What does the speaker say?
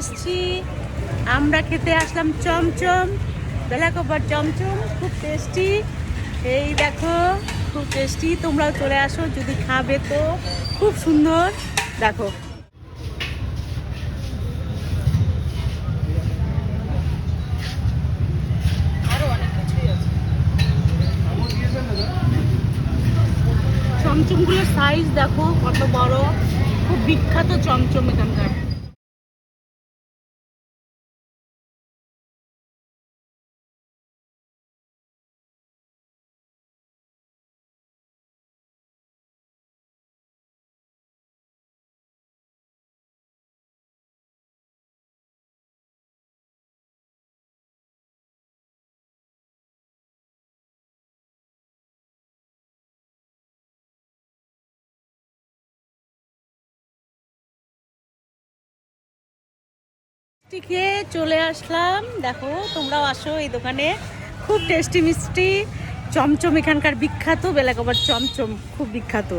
এসেছি। আমরা খেতে আসলাম চমচম, বেলা বেলাকোপার চমচম, খুব টেস্টি এই দেখো, খুব টেস্টি তোমরাও চলে আসো, যদি খাবে তো। খুব সুন্দর। দেখো। চমচমগুলোর সাইজ দেখো, কত বড়। খুব বিখ্যাত চমচম এখানকার খেয়ে চলে আসলাম। দেখো, তোমরাও আসো এই দোকানে। খুব টেস্টি মিষ্টি, চমচম এখানকার বিখ্যাত বেলাকবার চমচম, খুব বিখ্যাত।